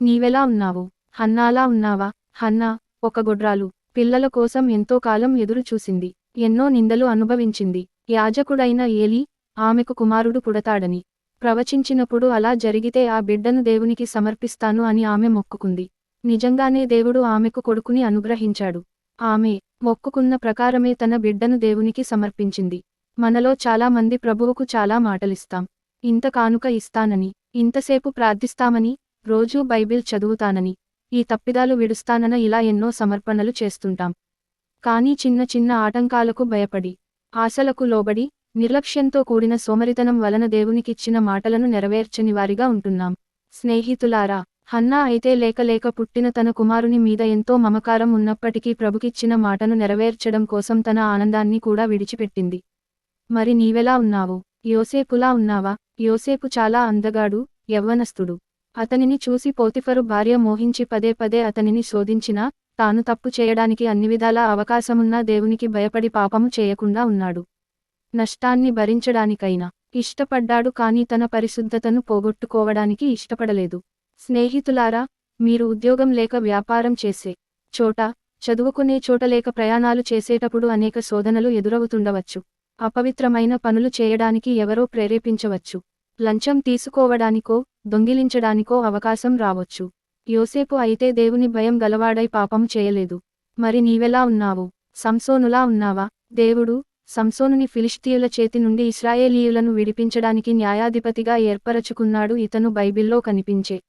నీవెలా ఉన్నావు? హన్నాలా ఉన్నావా? హన్నా ఒక గొడ్రాలు. పిల్లల కోసం ఎంతో కాలం ఎదురు చూసింది. ఎన్నో నిందలు అనుభవించింది. యాజకుడైన ఏలీ ఆమెకు కుమారుడు పుడతాడని. ప్రవచించినప్పుడు అలా జరిగితే ఆ బిడ్డను దేవునికి సమర్పిస్తాను అని ఆమె మొక్కుకుంది. నిజంగానే దేవుడు ఆమెకు కొడుకుని అనుగ్రహించాడు. ఆమె మొక్కుకున్న ప్రకారమే తన బిడ్డను దేవునికి సమర్పించింది. మనలో చాలా మంది ప్రభువుకు చాలా మాటలిస్తాం. ఇంత కానుక ఇస్తానని ఇంతసేపు ప్రార్థిస్తామని రోజూ బైబిల్ చదువుతానని ఈ తప్పిదాలు విడుస్తానన ఇలా ఎన్నో సమర్పణలు చేస్తుంటాం. కానీ చిన్న చిన్న ఆటంకాలకు భయపడి ఆశలకు లోబడి నిర్లక్ష్యంతో కూడిన సోమరితనం వలన దేవునికిచ్చిన మాటలను నెరవేర్చని వారిగా ఉంటున్నాం. స్నేహితులారా హన్నా అయితే లేక లేక పుట్టిన తన కుమారుని మీద ఎంతో మమకారం ఉన్నప్పటికీ ప్రభుకిచ్చిన మాటను నెరవేర్చడం కోసం తన ఆనందాన్ని కూడా విడిచిపెట్టింది. మరి నీవెలా ఉన్నావు? యోసేపులా ఉన్నావా? యోసేపు చాలా అందగాడు యవ్వనస్తుడు. అతనిని చూసి పోతిఫరు భార్య మోహించి పదే పదే అతనిని శోధించినా తాను తప్పు చేయడానికి అన్ని విధాలా అవకాశమున్నా దేవునికి భయపడి పాపము చేయకుండా ఉన్నాడు. నష్టాన్ని భరించడానికైనా. ఇష్టపడ్డాడు కానీ తన పరిశుద్ధతను పోగొట్టుకోవడానికి ఇష్టపడలేదు. స్నేహితులారా మీరు ఉద్యోగం లేక వ్యాపారం చేసే చోట చదువుకునే చోట లేక ప్రయాణాలు చేసేటప్పుడు అనేక శోధనలు ఎదురవుతుండవచ్చు. అపవిత్రమైన పనులు చేయడానికి ఎవరో ప్రేరేపించవచ్చు. లంచం తీసుకోవడానికో దొంగిలించడానికో అవకాశం రావచ్చు. యోసేపు అయితే దేవుని భయం గలవాడై పాపం చేయలేదు. మరి నీవెలా ఉన్నావు? సంసోనులా ఉన్నావా? దేవుడు సంసోనుని ఫిలిష్తీయుల చేతి నుండి ఇస్రాయేలీయులను విడిపించడానికి న్యాయాధిపతిగా ఏర్పరచుకున్నాడు ఇతను బైబిల్లో కనిపించే.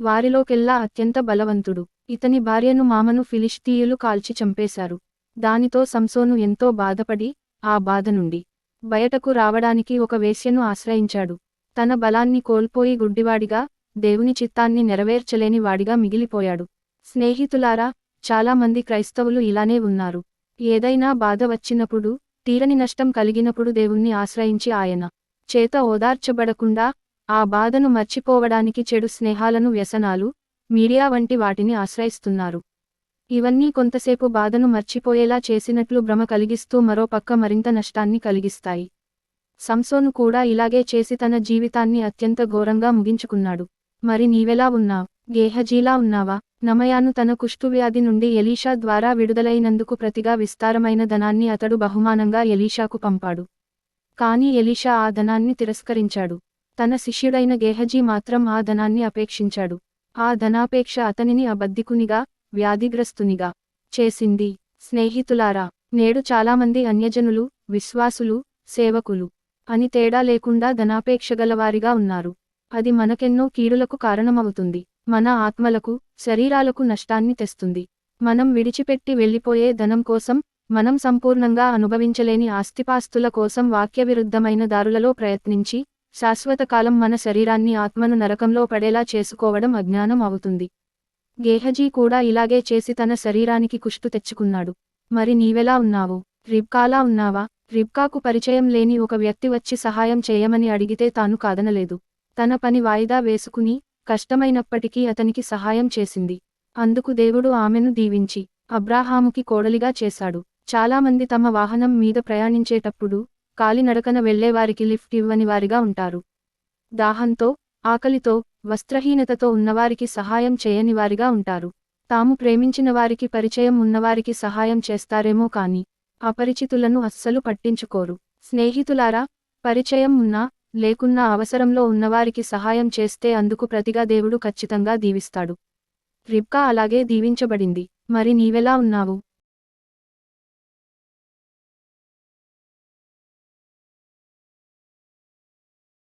వారిలోకెల్లా అత్యంత బలవంతుడు. ఇతని భార్యను మామను ఫిలిష్తీయులు కాల్చి చంపేశారు. దానితో సంసోను ఎంతో బాధపడి ఆ బాధ నుండి బయటకు రావడానికి ఒక వేశ్యను ఆశ్రయించాడు. తన బలాన్ని కోల్పోయి గుడ్డివాడిగా దేవుని చిత్తాన్ని నెరవేర్చలేని వాడిగా మిగిలిపోయాడు. స్నేహితులారా చాలామంది క్రైస్తవులు ఇలానే ఉన్నారు. ఏదైనా బాధ వచ్చినప్పుడు తీరని నష్టం కలిగినప్పుడు దేవుణ్ణి ఆశ్రయించి ఆయన చేత ఓదార్చబడకుండా ఆ బాధను మర్చిపోవడానికి చెడు స్నేహాలను వ్యసనాలు మీడియా వంటి వాటిని ఆశ్రయిస్తున్నారు. ఇవన్నీ కొంతసేపు బాధను మర్చిపోయేలా చేసినట్లు భ్రమ కలిగిస్తూ మరో పక్క మరింత నష్టాన్ని కలిగిస్తాయి. సంసోను కూడా ఇలాగే చేసి తన జీవితాన్ని అత్యంత ఘోరంగా ముగించుకున్నాడు. మరి నీవెలా ఉన్నావు? గేహజీలా ఉన్నావా? నమయాను తన కుష్ఠువ్యాధి నుండి ఎలీషా ద్వారా విడుదలైనందుకు ప్రతిగా విస్తారమైన ధనాన్ని అతడు బహుమానంగా ఎలీషాకు పంపాడు. కాని ఎలీషా ఆ ధనాన్ని తిరస్కరించాడు. తన శిష్యుడైన గేహజీ మాత్రం ఆ ధనాన్ని అపేక్షించాడు. ఆ ధనాపేక్ష అతనిని అబద్ధికునిగా వ్యాధిగ్రస్తునిగా చేసింది. స్నేహితులారా నేడు చాలామంది అన్యజనులు విశ్వాసులు సేవకులు అని తేడా లేకుండా ధనాపేక్షగలవారిగా ఉన్నారు. అది మనకెన్నో కీడులకు కారణమవుతుంది. మన ఆత్మలకు శరీరాలకు నష్టాన్ని తెస్తుంది. మనం విడిచిపెట్టి వెళ్ళిపోయే ధనం కోసం మనం సంపూర్ణంగా అనుభవించలేని ఆస్తిపాస్తుల కోసం వాక్యవిరుద్ధమైన దారులలో ప్రయత్నించి శాశ్వతకాలం మన శరీరాన్ని ఆత్మను నరకంలో పడేలా చేసుకోవడం అజ్ఞానం అవుతుంది. గేహజీ కూడా ఇలాగే చేసి తన శరీరానికి కుష్టు తెచ్చుకున్నాడు. మరి నీవెలా ఉన్నావు? రిబ్కాలా ఉన్నావా? రిబ్కాకు పరిచయం లేని ఒక వ్యక్తి వచ్చి సహాయం చేయమని అడిగితే తాను కాదనలేదు. తన పని వాయిదా వేసుకుని కష్టమైనప్పటికీ అతనికి సహాయం చేసింది. అందుకు దేవుడు ఆమెను దీవించి అబ్రాహాముకి కోడలిగా చేశాడు. చాలామంది తమ వాహనం మీద ప్రయాణించేటప్పుడు కాలినడకన వెళ్ళేవారికి లిఫ్ట్ ఇవ్వని వారిగా ఉంటారు. దాహంతో ఆకలితో వస్త్రహీనతతో ఉన్నవారికి సహాయం చేయని వారిగా ఉంటారు. తాము ప్రేమించిన వారికి పరిచయం ఉన్నవారికి సహాయం చేస్తారేమో కాని అపరిచితులను అస్సలు పట్టించుకోరు. స్నేహితులారా పరిచయం ఉన్నా లేకున్నా అవసరంలో ఉన్నవారికి సహాయం చేస్తే అందుకు ప్రతిగా దేవుడు ఖచ్చితంగా దీవిస్తాడు. రిబ్కా అలాగే దీవించబడింది. మరి నీవెలా ఉన్నావు?